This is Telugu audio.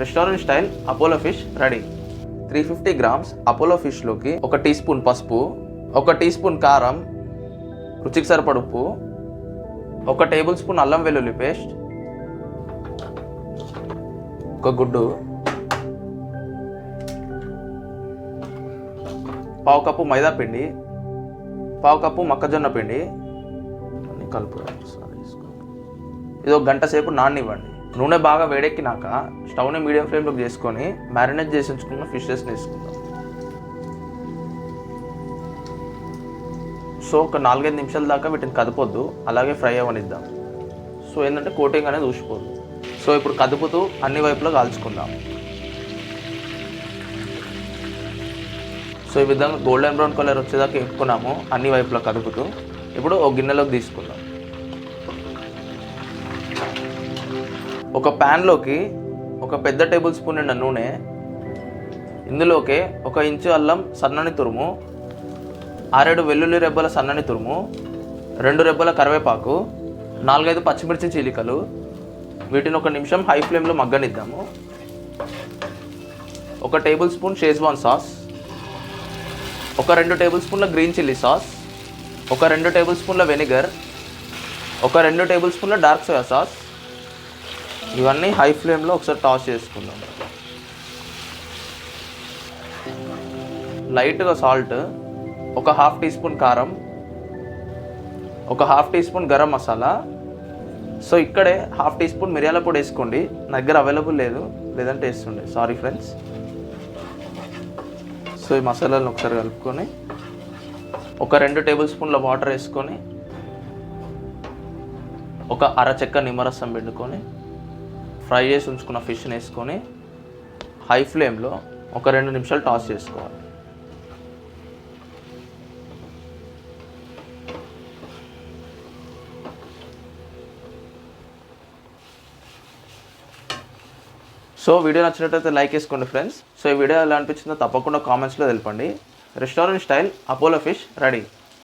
Restaurant style Apollo fish ready three fifty grams Apollo ఫిష్లోకి ఒక టీ స్పూన్ పసుపు ఒక టీ స్పూన్ కారం రుచికి సరిపడ ఉప్పు ఒక టేబుల్ స్పూన్ అల్లం వెల్లుల్లి పేస్ట్ ఒక గుడ్డు పావు కప్పు మైదా పిండి పావు కప్పు మొక్కజొన్న పిండి. కలుపు ఇది ఒక గంట సేపు నాననివ్వండి. నూనె బాగా వేడెక్కినాక స్టవ్ని మీడియం ఫ్లేమ్లోకి చేసుకొని మ్యారినేట్ చేసి ఉంచుకున్న ఫిషెస్ని వేసుకుందాం. సో ఒక నాలుగైదు నిమిషాల దాకా వీటిని కదపొద్దు అలాగే ఫ్రై అవ్వనిద్దాం. సో ఏంటంటే కోటింగ్ అనేది ఊసిపోదు. సో ఇప్పుడు కదుపుతూ అన్ని వైపులో కాల్చుకుందాం. సో ఈ విధంగా గోల్డెన్ బ్రౌన్ కలర్ వచ్చేదాకా వేపుకున్నాము అన్ని వైపులా కదుపుతూ. ఇప్పుడు ఒక గిన్నెలోకి తీసుకుందాం. ఒక ప్యాన్లోకి ఒక పెద్ద టేబుల్ స్పూన్ నిండా నూనె ఇందులోకి ఒక ఇంచు అల్లం సన్నని తురుము ఆరేడు వెల్లుల్లి రెబ్బల సన్నని తురుము రెండు రెబ్బల కరివేపాకు నాలుగైదు పచ్చిమిర్చి చీలికలు వీటిని ఒక నిమిషం హై ఫ్లేమ్లో మగ్గనిద్దాము. ఒక టేబుల్ స్పూన్ షేజ్వాన్ సాస్ ఒక రెండు టేబుల్ స్పూన్ల గ్రీన్ చిల్లీ సాస్ ఒక రెండు టేబుల్ స్పూన్ల వెనిగర్ ఒక రెండు టేబుల్ స్పూన్ల డార్క్ సోయా సాస్ ఇవన్నీ హై ఫ్లేమ్లో ఒకసారి టాస్ చేసుకుందాం. లైట్గా సాల్ట్ ఒక హాఫ్ టీ స్పూన్ కారం ఒక half teaspoon garam masala. So ఇక్కడే హాఫ్ టీ స్పూన్ మిరియాల పొడి వేసుకోండి. నా దగ్గర అవైలబుల్ లేదు లేదంటే వేస్తుండే. సారీ ఫ్రెండ్స్ సో ఈ మసాలాలను ఒకసారి కలుపుకొని ఒక రెండు టేబుల్ స్పూన్ల వాటర్ వేసుకొని ఒక అర చెక్క నిమ్మరసం పిండుకొని ఫ్రై చేసి ఉంచుకున్న ఫిష్ని వేసుకొని హై ఫ్లేమ్లో ఒక రెండు నిమిషాలు టాస్ చేసుకోవాలి. సో వీడియో నచ్చినట్లయితే లైక్ చేసుకోండి ఫ్రెండ్స్. సో ఈ వీడియో ఎలా అనిపించిందో తప్పకుండా కామెంట్స్లో తెలపండి. Restaurant style Apollo fish ready